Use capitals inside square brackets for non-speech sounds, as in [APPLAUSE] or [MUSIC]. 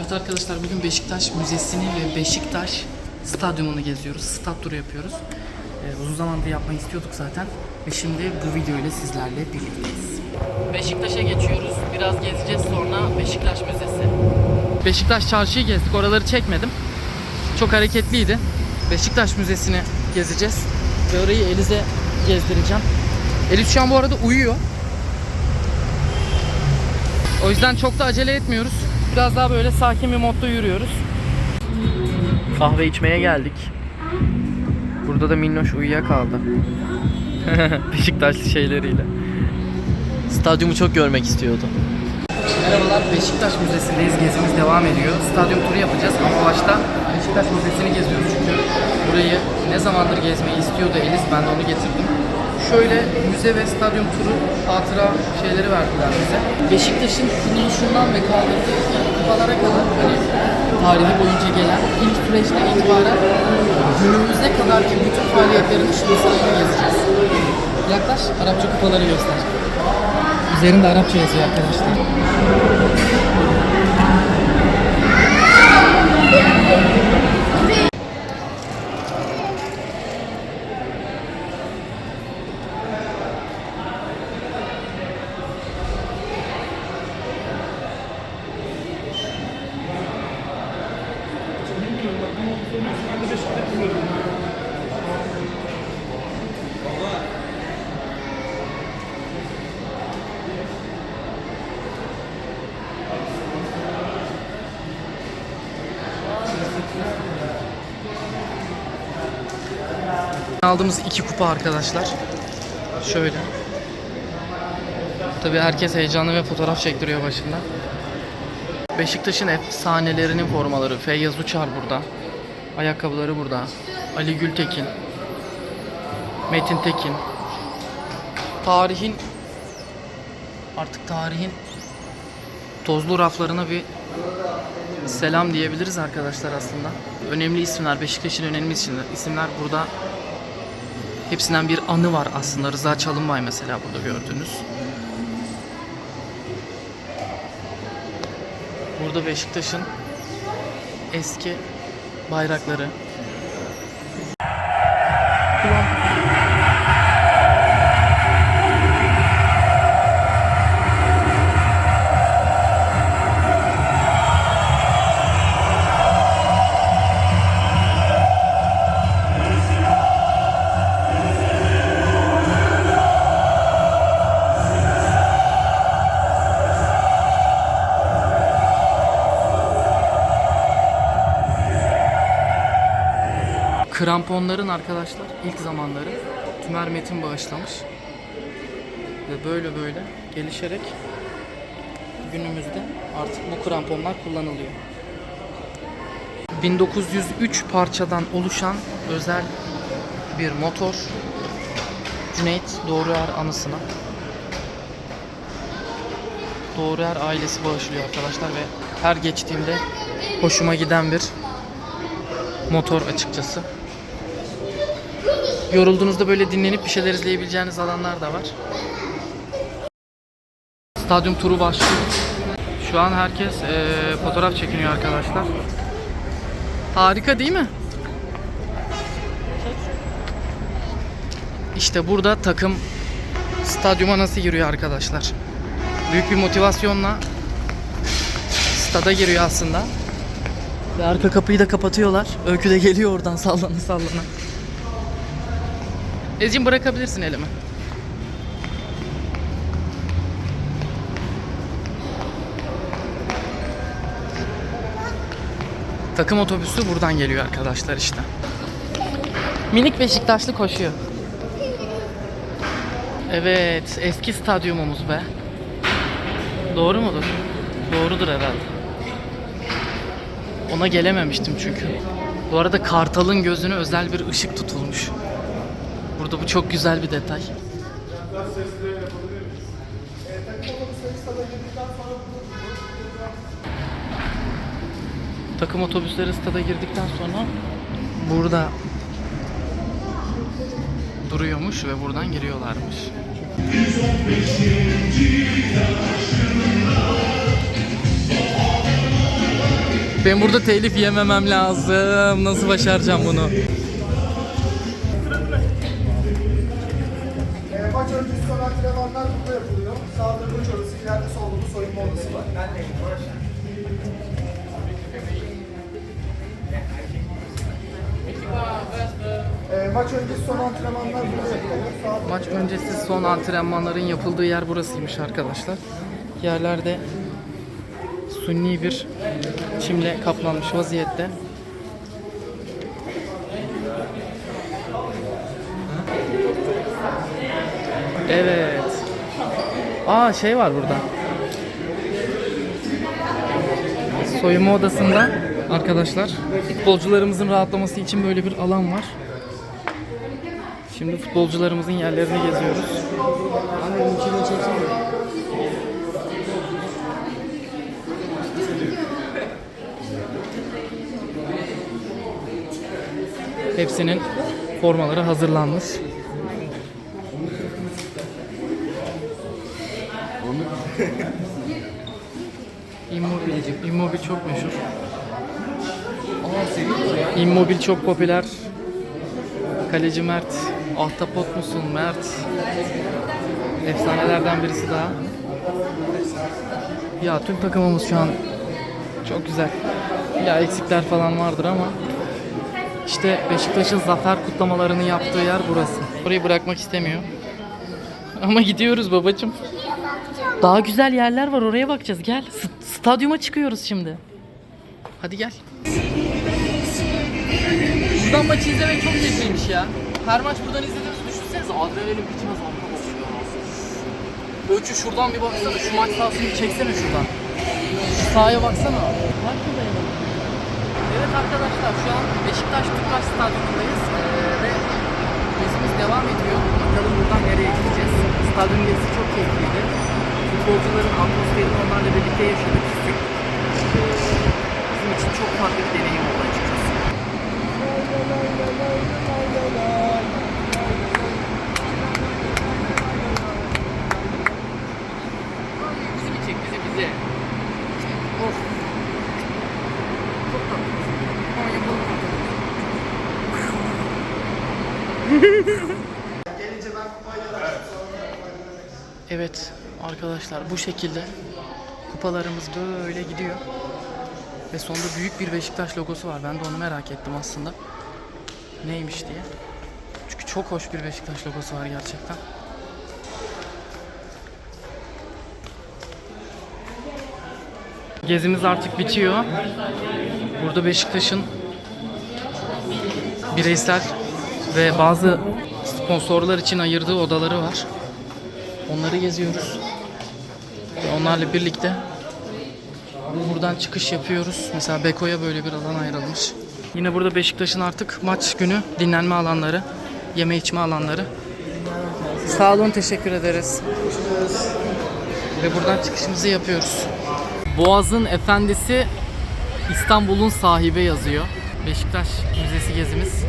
Evet arkadaşlar bugün Beşiktaş Müzesi'ni ve Beşiktaş Stadyumunu geziyoruz. Stat turu yapıyoruz. Ee, uzun zamandır yapmayı istiyorduk zaten. Ve şimdi bu video ile sizlerle birlikteyiz. Beşiktaş'a geçiyoruz. Biraz gezeceğiz sonra Beşiktaş Müzesi. Beşiktaş çarşıyı gezdik. Oraları çekmedim. Çok hareketliydi. Beşiktaş Müzesi'ni gezeceğiz. Ve orayı Eliz'e gezdireceğim. Eliz şu an bu arada uyuyor. O yüzden çok da acele etmiyoruz. Biraz daha böyle sakin bir modda yürüyoruz. Kahve içmeye geldik. Burada da Minnoş uyuyakaldı. [LAUGHS] Beşiktaşlı şeyleriyle. Stadyumu çok görmek istiyordu. Merhabalar, Beşiktaş Müzesi'ndeyiz. Gezimiz devam ediyor. Stadyum turu yapacağız ama başta Beşiktaş Müzesi'ni geziyoruz çünkü burayı ne zamandır gezmeyi istiyordu Elis. Ben de onu getirdim. Şöyle müze ve stadyum turu hatıra şeyleri verdiler bize. Beşiktaş'ın kuruluşundan ve kaldırdığı kupalara kadar hani tarihi boyunca gelen ilk süreçten itibaren günümüze kadar ki bütün faaliyetlerin işlemesini gezeceğiz. Yaklaş, Arapça kupaları göster. Üzerinde Arapça yazıyor arkadaşlar. Aldığımız iki kupa arkadaşlar. Şöyle. Tabii herkes heyecanlı ve fotoğraf çektiriyor başında. Beşiktaş'ın efsanelerinin formaları. Feyyaz Uçar burada. Ayakkabıları burada. Ali Gültekin. Metin Tekin. Tarihin artık tarihin tozlu raflarına bir selam diyebiliriz arkadaşlar aslında. Önemli isimler, Beşiktaş'ın önemli isimler burada hepsinden bir anı var aslında. Rıza Çalınbay mesela burada gördüğünüz. Burada Beşiktaş'ın eski bayrakları. Kramponların arkadaşlar ilk zamanları Tümer Metin bağışlamış. Ve böyle böyle gelişerek günümüzde artık bu kramponlar kullanılıyor. 1903 parçadan oluşan özel bir motor Cüneyt Doğruer anısına Doğruer ailesi bağışlıyor arkadaşlar ve her geçtiğimde hoşuma giden bir motor açıkçası. Yorulduğunuzda böyle dinlenip bir şeyler izleyebileceğiniz alanlar da var. Stadyum turu başlıyor. Şu an herkes eee, fotoğraf çekiniyor arkadaşlar. Harika değil mi? İşte burada takım stadyuma nasıl giriyor arkadaşlar. Büyük bir motivasyonla stada giriyor aslında. Ve arka kapıyı da kapatıyorlar. Öykü de geliyor oradan sallana sallana. Ezcim bırakabilirsin elimi. Takım otobüsü buradan geliyor arkadaşlar işte. Minik Beşiktaşlı koşuyor. Evet, eski stadyumumuz be. Doğru mudur? Doğrudur herhalde. Ona gelememiştim çünkü. Bu arada Kartal'ın gözüne özel bir ışık tutulmuş. Burada bu çok güzel bir detay. Takım otobüsleri stada girdikten sonra burada duruyormuş ve buradan giriyorlarmış. Ben burada telif yememem lazım. Nasıl başaracağım bunu? Maç öncesi son antrenmanlar burada yapılıyor. Sağda koç odası, ileride solda da soyunma odası var. Ben de maç öncesi son antrenmanlar burada Maç öncesi son antrenmanların yapıldığı yer burasıymış arkadaşlar. Yerlerde sunni bir çimle kaplanmış vaziyette. Evet. Aa şey var burada. Soyunma odasında arkadaşlar futbolcularımızın rahatlaması için böyle bir alan var. Şimdi futbolcularımızın yerlerini geziyoruz. Hepsinin formaları hazırlanmış. Immobile, Immobile çok meşhur. Immobile çok popüler. Kaleci Mert. Ahtapot musun Mert? Efsanelerden birisi daha. Ya tüm takımımız şu an çok güzel. Ya eksikler falan vardır ama işte Beşiktaş'ın zafer kutlamalarını yaptığı yer burası. Burayı bırakmak istemiyor. Ama gidiyoruz babacım. Daha güzel yerler var oraya bakacağız. Gel. Stadyuma çıkıyoruz şimdi. Hadi gel. Buradan maçı izlemek çok keyifliymiş ya. Her maç buradan izlediğimizi düşünsenize adrenalin bitmez arkadaş ya. Ölçü şuradan bir baksana şu maç sahasını bir çeksene şuradan. Şu sahaya baksana. Evet arkadaşlar şu an Beşiktaş Tüpraş Stadyumundayız Ee, ve gezimiz devam ediyor. Bakalım buradan nereye gideceğiz. Stadyum gezisi çok keyifliydi. Futbolcuların atmosferini onlarla birlikte yaşadık, hissettik. Bizim için çok farklı bir deneyim oldu açıkçası. Bizi bir çek, bizi bizi. Of. Çok tatlı. Ama yapalım. gelince ben kupayı yararım. Evet arkadaşlar bu şekilde kupalarımız böyle gidiyor. Ve sonunda büyük bir Beşiktaş logosu var. Ben de onu merak ettim aslında. Neymiş diye. Çünkü çok hoş bir Beşiktaş logosu var gerçekten. Gezimiz artık bitiyor. Burada Beşiktaş'ın bireysel ve bazı sponsorlar için ayırdığı odaları var. Onları geziyoruz. Onlarla birlikte buradan çıkış yapıyoruz. Mesela Beko'ya böyle bir alan ayrılmış. Yine burada Beşiktaş'ın artık maç günü dinlenme alanları, yeme içme alanları. Sağ olun, teşekkür ederiz. Ve buradan çıkışımızı yapıyoruz. Boğaz'ın efendisi İstanbul'un sahibi yazıyor. Beşiktaş Müzesi gezimiz.